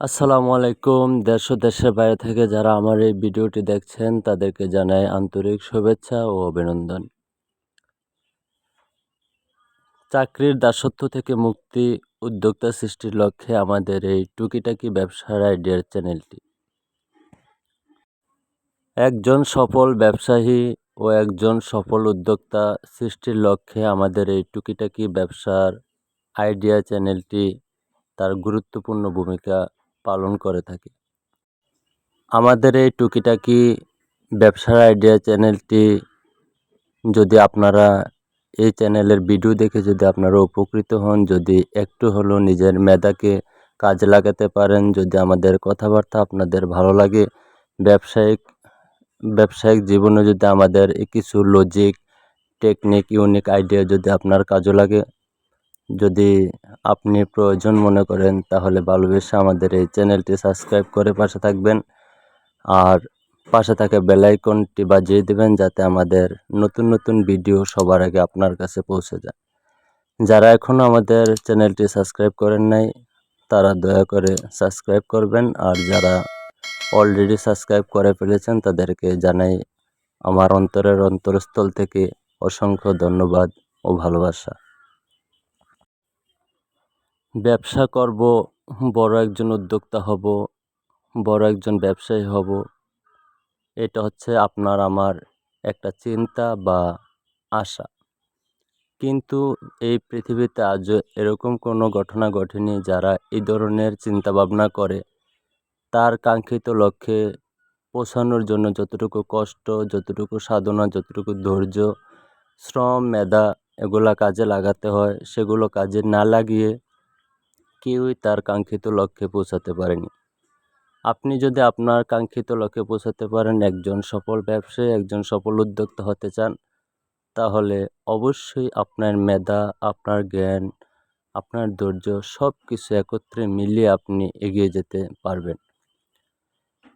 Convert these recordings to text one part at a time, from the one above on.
আসসালামু আলাইকুম। দেশ দেশের বাইরে থেকে যারা আমার এই ভিডিওটি দেখছেন, তাদেরকে জানাই আন্তরিক শুভেচ্ছা ও অভিনন্দন। চাকরির দাসত্ব থেকে মুক্তি উদ্যোক্তা সৃষ্টির লক্ষ্যে আমাদের এই টুকিটাকি ব্যবসার আইডিয়ার চ্যানেলটি। একজন সফল ব্যবসায়ী ও একজন সফল উদ্যোক্তা সৃষ্টির লক্ষ্যে আমাদের এই টুকিটাকি ব্যবসার আইডিয়া চ্যানেলটি তার গুরুত্বপূর্ণ ভূমিকা পালন করে থাকে। আমাদের এই টুকিটাকি ব্যবসার আইডিয়া চ্যানেলটি যদি আপনারা এই চ্যানেলের ভিডিও দেখে যদি আপনারা উপকৃত হন, যদি একটু হলেও নিজের মেধাকে কাজে লাগাতে পারেন, যদি আমাদের কথাবার্তা আপনাদের ভালো লাগে, ব্যবসায়িক ব্যবসায়িক জীবনে যদি আমাদের কিছু লজিক টেকনিক ইউনিক আইডিয়া যদি আপনার কাজে লাগে যদি আপনি প্রয়োজন মনে করেন, তাহলে ভালোবেসে আমাদের এই চ্যানেলটি সাবস্ক্রাইব করে পাশে থাকবেন। আর পাশে থাকা বেলাইকনটি বাজিয়ে দেবেন যাতে আমাদের নতুন নতুন ভিডিও সবার আগে আপনার কাছে পৌঁছে যায়। যারা এখনও আমাদের চ্যানেলটি সাবস্ক্রাইব করেন নাই, তারা দয়া করে সাবস্ক্রাইব করবেন। আর যারা অলরেডি সাবস্ক্রাইব করে ফেলেছেন, তাদেরকে জানাই আমার অন্তরের অন্তরস্থল থেকে অসংখ্য ধন্যবাদ ও ভালোবাসা। ব্যবসা করব, বড় একজন উদ্যোক্তা হব, বড় একজন ব্যবসায়ী হব। এটা হচ্ছে আপনার আমার একটা চিন্তা বা আশা। কিন্তু এই পৃথিবীতে আজও এরকম কোনো ঘটনা ঘটেনি যারা এই ধরনের চিন্তাভাবনা করে। তার কাঙ্ক্ষিত লক্ষ্যে পৌঁছানোর জন্য যতটুকু কষ্ট, যতটুকু সাধনা, যতটুকু ধৈর্য, শ্রম, মেধা এগুলা কাজে লাগাতে হয়। সেগুলো কাজে না লাগিয়ে কেউই তার কাঙ্ক্ষিত লক্ষ্যে পৌঁছাতে পারেনি। আপনি যদি আপনার কাঙ্ক্ষিত লক্ষ্যে পৌঁছাতে পারেন, একজন সফল ব্যবসায়ী, একজন সফল উদ্যোক্তা হতে চান, তাহলে অবশ্যই আপনার মেধা, আপনার জ্ঞান, আপনার ধৈর্য সব কিছু একত্রে মিলিয়ে আপনি এগিয়ে যেতে পারবেন।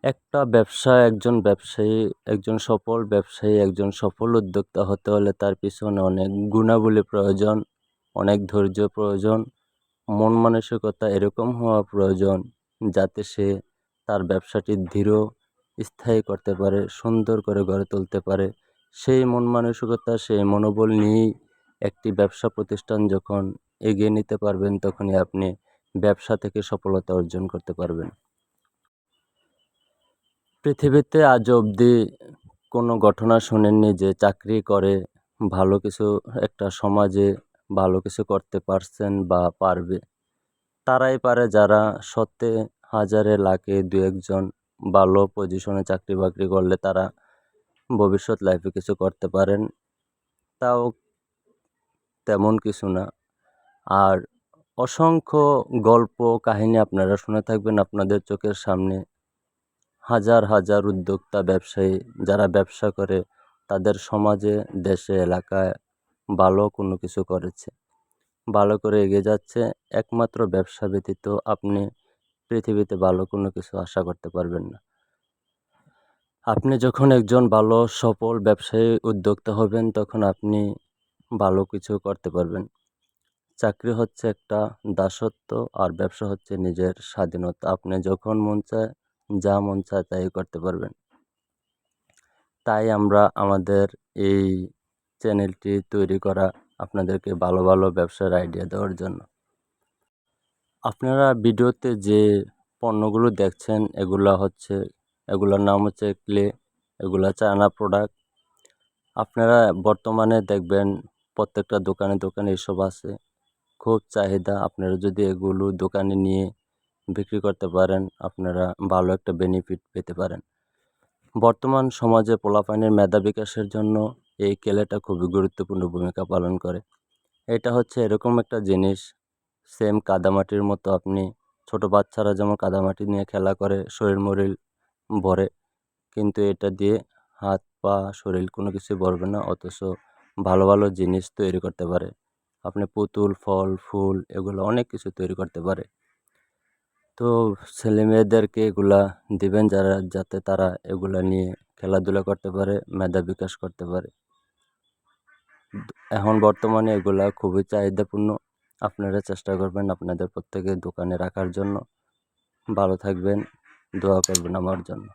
একটা ব্যবসা, একজন ব্যবসায়ী, একজন সফল ব্যবসায়ী, একজন সফল উদ্যোক্তা হতে হলে তার পিছনে অনেক গুণাবলী প্রয়োজন, অনেক ধৈর্য প্রয়োজন মন মানসিকতা এরকম হওয়া প্রয়োজন যাতে সে তার ব্যবসাটি দৃঢ় স্থায়ী করতে পারে, সুন্দর করে গড়ে তুলতে পারে। সেই মন মানসিকতা, সেই মনোবল নিয়েই একটি ব্যবসা প্রতিষ্ঠান যখন এগিয়ে নিতে পারবেন, তখনই আপনি ব্যবসা থেকে সফলতা অর্জন করতে পারবেন। পৃথিবীতে আজ অবধি কোনো ঘটনা শোনেননি যে চাকরি করে ভালো কিছু একটা সমাজে ভালো কিছু করতে পারছেন বা পারবে। তারাই পারে যারা সত্যে হাজারে, লাখে দু একজন ভালো পজিশনে চাকরি বাকরি করলে তারা ভবিষ্যৎ লাইফে কিছু করতে পারেন। তাও তেমন কিছু না। আর অসংখ্য গল্প, কাহিনী আপনারা শুনে থাকবেন আপনাদের চোখের সামনে। হাজার হাজার উদ্যোক্তা, ব্যবসায়ী যারা ব্যবসা করে তাদের সমাজে, দেশে, এলাকায় ভালো কোনো কিছু করেছে। ভালো করে এগিয়ে যাচ্ছে, একমাত্র ব্যবসা ব্যতীত আপনি পৃথিবীতে ভালো কোনো কিছু আশা করতে পারবেন না। আপনি যখন একজন ভালো, সফল ব্যবসায়ী, উদ্যোক্তা হবেন, তখন আপনি ভালো কিছু করতে পারবেন। চাকরি হচ্ছে একটা দাসত্ব, আর ব্যবসা হচ্ছে নিজের স্বাধীনতা। আপনি যখন মন চায়, যা মন চায় তাই করতে পারবেন। তাই আমরা আমাদের এই চ্যানেলটি তৈরি করা আপনাদেরকে ভালো ভালো ব্যবসার আইডিয়া দেওয়ার জন্য। আপনারা ভিডিওতে যে পণ্যগুলো দেখছেন, এগুলা হচ্ছে, এগুলোর নাম হচ্ছে ক্লে, এগুলা চায়না প্রোডাক্ট আপনারা বর্তমানে দেখবেন প্রত্যেকটা দোকানে দোকানে এসব আছে। খুব চাহিদা, আপনারা যদি এগুলো দোকানে নিয়ে বিক্রি করতে পারেন, আপনারা ভালো একটা বেনিফিট পেতে পারেন। বর্তমান সমাজে পোলাপানের মেধা বিকাশের জন্য এই কেলেটা খুবই গুরুত্বপূর্ণ ভূমিকা পালন করে। এটা হচ্ছে এরকম একটা জিনিস সেম কাদামাটির মতো আপনি, ছোট বাচ্চারা যেমন কাদামাটি নিয়ে খেলা করে, শরীর মরিল ভরে, কিন্তু এটা দিয়ে হাত, পা, শরীর কোনো কিছু ভরবে না, অথচ ভালো ভালো জিনিস তৈরি করতে পারে। আপনি পুতুল, ফল, ফুল এগুলো অনেক কিছু তৈরি করতে পারে। তো ছেলে মেয়েদেরকে এগুলা দিবেন যারা, যাতে তারা এগুলা নিয়ে খেলাধুলা করতে পারে, মেধা বিকাশ করতে পারে। এখন বর্তমানে এগুলা খুবই চাহিদাপূর্ণ। আপনারা চেষ্টা করবেন আপনাদের প্রত্যেকের দোকানে রাখার জন্য। ভালো থাকবেন, দোয়া করবেন আমার জন্য।